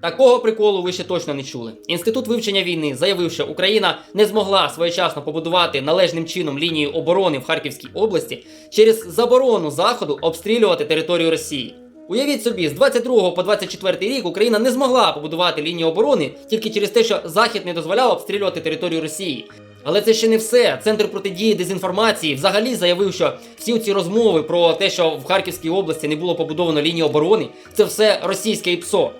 Такого приколу ви ще точно не чули. Інститут вивчення війни заявив, що Україна не змогла своєчасно побудувати належним чином лінію оборони в Харківській області через заборону заходу обстрілювати територію Росії. Уявіть собі, з 22 по 24 рік Україна не змогла побудувати лінію оборони тільки через те, що Захід не дозволяв обстрілювати територію Росії. Але це ще не все. Центр протидії дезінформації взагалі заявив, що всі ці розмови про те, що в Харківській області не було побудовано лінії оборони, це все російське ІПСО.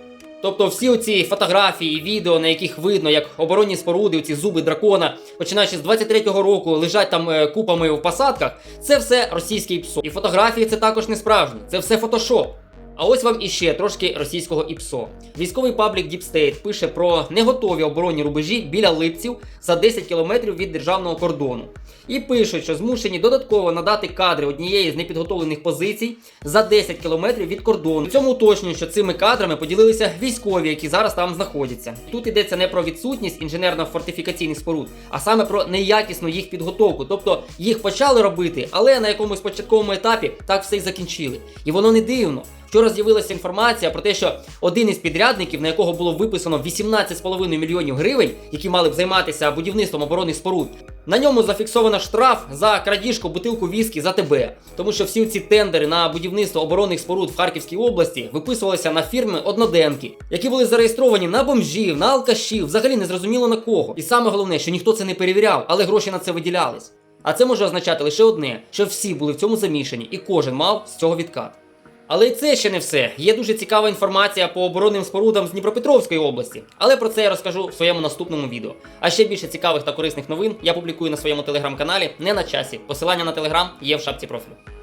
Тобто всі оці фотографії, відео, на яких видно, як оборонні споруди, ці зуби дракона, починаючи з 23-го року, лежать там е, купами в посадках, це все російський псу І фотографії це також не справжні, це все фотошоп. А ось вам іще трошки російського ІПСО. Військовий паблік Deep State пише про неготові оборонні рубежі біля липців за 10 кілометрів від державного кордону. І пишуть, що змушені додатково надати кадри однієї з непідготовлених позицій за 10 кілометрів від кордону. У цьому уточнюють, що цими кадрами поділилися військові, які зараз там знаходяться. Тут йдеться не про відсутність інженерно-фортифікаційних споруд, а саме про неякісну їх підготовку. Тобто їх почали робити, але на якомусь початковому етапі так все й закінчили. І воно не дивно. Вчора з'явилася інформація про те, що один із підрядників, на якого було виписано 18,5 мільйонів гривень, які мали б займатися будівництвом оборонних споруд, на ньому зафіксовано штраф за крадіжку бутилку віскі за ТБ. Тому що всі ці тендери на будівництво оборонних споруд в Харківській області виписувалися на фірми одноденки, які були зареєстровані на бомжів, на алкашів, взагалі не зрозуміло на кого. І саме головне, що ніхто це не перевіряв, але гроші на це виділялись. А це може означати лише одне: що всі були в цьому замішані, і кожен мав з цього відкат. Але і це ще не все. Є дуже цікава інформація по оборонним спорудам з Дніпропетровської області. Але про це я розкажу в своєму наступному відео. А ще більше цікавих та корисних новин я публікую на своєму телеграм-каналі не на часі. Посилання на телеграм є в шапці профілю.